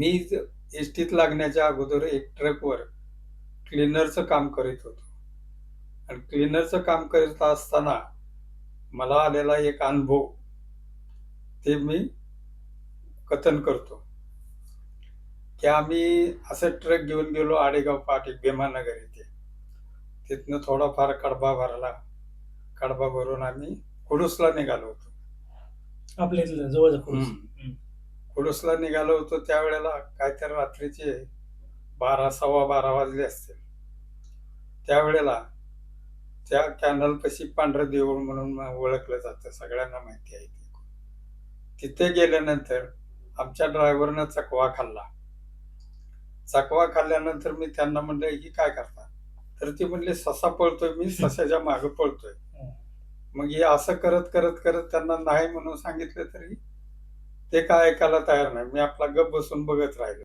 मी S टीत लागण्याच्या अगोदर एक ट्रकवर क्लीनरचं काम करीत होतो. आणि क्लीनरचं काम करत असताना मला आलेला एक अनुभव ते मी कथन करतो. की आम्ही असं ट्रक घेऊन गेलो आडेगाव पाटी भीमानगर इथे. तिथनं थोडाफार कडबा भरला. कडबा भरून आम्ही कुडूसला निघालो होतो. आपल्या इथलं कुडूसला निघालो होतो त्यावेळेला काहीतरी रात्रीचे बारा सव्वा बारा वाजले असतील. त्यावेळेला त्या कॅनलपाशी पांढरं देऊळ म्हणून ओळखलं जातं सगळ्यांना माहिती आहे ते. तिथे गेल्यानंतर आमच्या ड्रायव्हरनं चकवा खाल्ला. चकवा खाल्ल्यानंतर मी त्यांना म्हणलं ही काय करता? तर ती म्हणली ससा पळतोय मी ससाच्या मागे पळतोय. मग हे असं करत करत करत त्यांना नाही म्हणून सांगितलं तरी ते काय ऐकायला तयार नाही. मी आपला गप बसून बघत राहिलो.